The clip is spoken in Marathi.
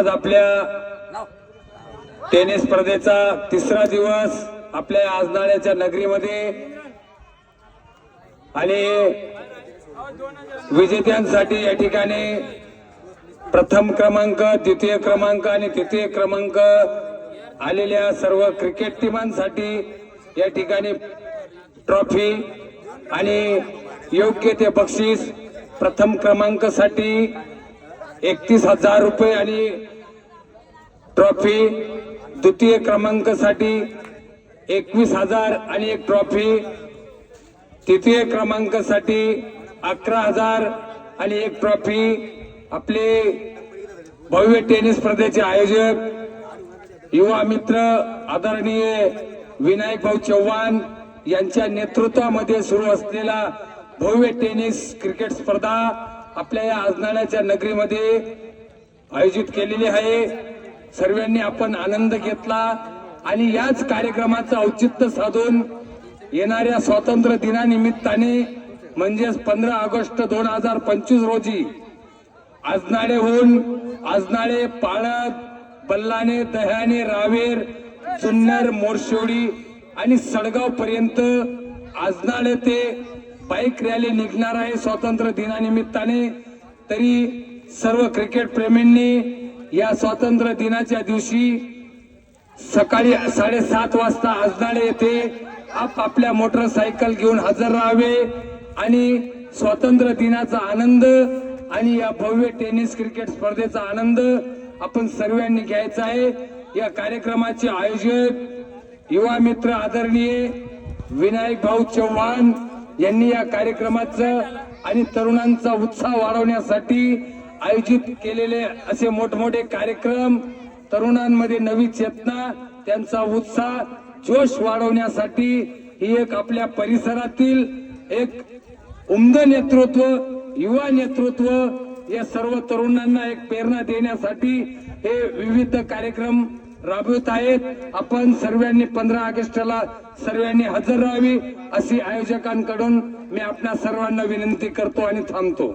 आज आपल्या टेनिस स्पर्धेचा तिसरा दिवस आपल्या आजनाळ्याच्या नगरीमध्ये. आणि विजेत्यांसाठी या ठिकाणी प्रथम क्रमांक द्वितीय क्रमांक आणि तृतीय क्रमांक आलेल्या सर्व क्रिकेट टीमांसाठी या ठिकाणी ट्रॉफी आणि योग्य ते बक्षीस प्रथम क्रमांकासाठी एकतीस हजार रुपये आणि ट्रॉफी द्वितीय क्रमांकासाठी एकवीस हजार आणि एक ट्रॉफी तृतीय क्रमांकासाठी अकरा हजार आणि एक ट्रॉफी. आपले भव्य टेनिस स्पर्धेचे आयोजक युवा मित्र आदरणीय विनायक भाऊ चव्हाण यांच्या नेतृत्वामध्ये सुरू असलेला भव्य टेनिस क्रिकेट स्पर्धा आपल्या या आजनाळ्याच्या नगरीमध्ये आयोजित केलेली आहे. सर्वांनी आपण आनंद घेतला आणि याच कार्यक्रमाचं औचित्य साधून येणाऱ्या स्वातंत्र्य दिनानिमित्ताने म्हणजेच पंधरा ऑगस्ट दोन हजार पंचवीस रोजी आजनाळेहून आजनाळे पाळत बल्लाने दह्याने रावेर जुन्नर मोरशिवडी आणि सडगाव पर्यंत आजनाळे ते बाईक रॅली निघणार आहे स्वातंत्र्य दिनानिमित्ताने. तरी सर्व क्रिकेट प्रेमींनी या स्वातंत्र्य दिनाच्या दिवशी सकाळी साडेसात वाजता आजनाळे येथे आपापल्या मोटरसायकल घेऊन हजर राहावे आणि स्वातंत्र्य दिनाचा आनंद आणि या भव्य टेनिस क्रिकेट स्पर्धेचा आनंद आपण सर्वांनी घ्यायचा आहे. या कार्यक्रमाचे आयोजक युवा मित्र आदरणीय विनायक भाऊ चव्हाण यांनी या कार्यक्रमाचं आणि तरुणांचा उत्साह वाढवण्यासाठी आयोजित केलेले असे मोठमोठे कार्यक्रम तरुणांमध्ये नवी चेतना त्यांचा उत्साह जोश वाढवण्यासाठी ही एक आपल्या परिसरातील एक उमद नेतृत्व युवा नेतृत्व या सर्व तरुणांना एक प्रेरणा देण्यासाठी हे विविध कार्यक्रम राबवित आहेत आपण सर्वांनी पंधरा ऑगस्टला सर्वांनी हजर राहावी अशी आयोजकांकडून मी आपल्या सर्वांना विनंती करतो आणि थांबतो.